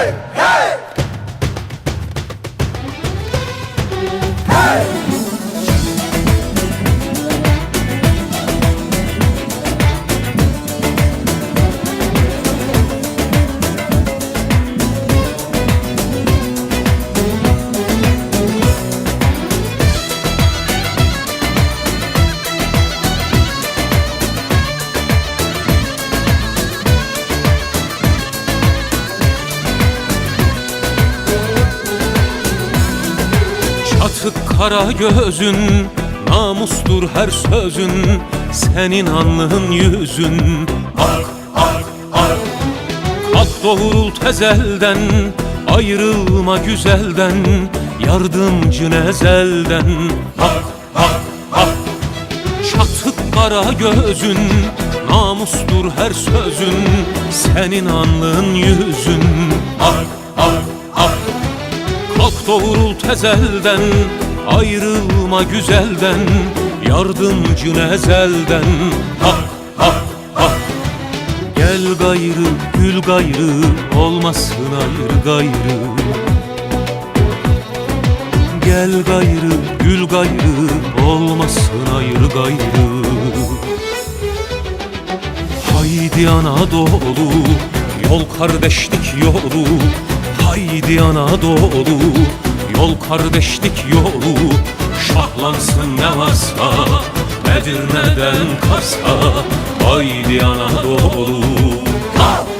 hey, hey! Kara gözün Namustur her sözün Senin alnın yüzün. Ak ak ak Kalk doğrul tezelden Ayrılma güzelden Yardımcın ezelden Hak hak hak. Çatık kara gözün Namustur her sözün Senin alnın yüzün. Ak ak Kalk doğrul tezelden Ayrılma güzelden Yardımcın ezelden. Hak hak hak. Gel gayrı gül gayrı Olmasın ayrı gayrı. Gel gayrı gül gayrı Olmasın ayrı gayrı. Haydi Anadolu Yol kardeşlik yolu Haydi Anadolu Yol kardeşlik yolu Şahlansın ne varsa Edirne'den Kars'a Haydi Anadolu Kal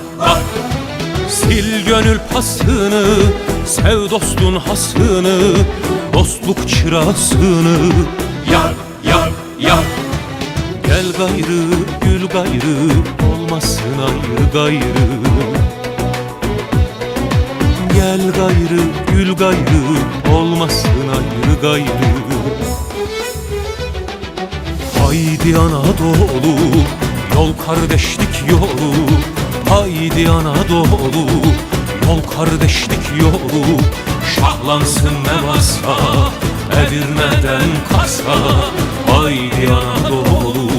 Sil gönül pasını Sev dostun hasını Dostluk çırasını. Yak yak yak Gel gayrı gül gayrı Olmasın ayrı gayrı. Gel gayrı gül gayrı Olmasın ayrı gayrı. Haydi Anadolu Yol kardeşlik yolu Haydi Anadolu Yol kardeşlik yolu. Şahlansın Mevasa Edirne'den Kasa. Haydi Anadolu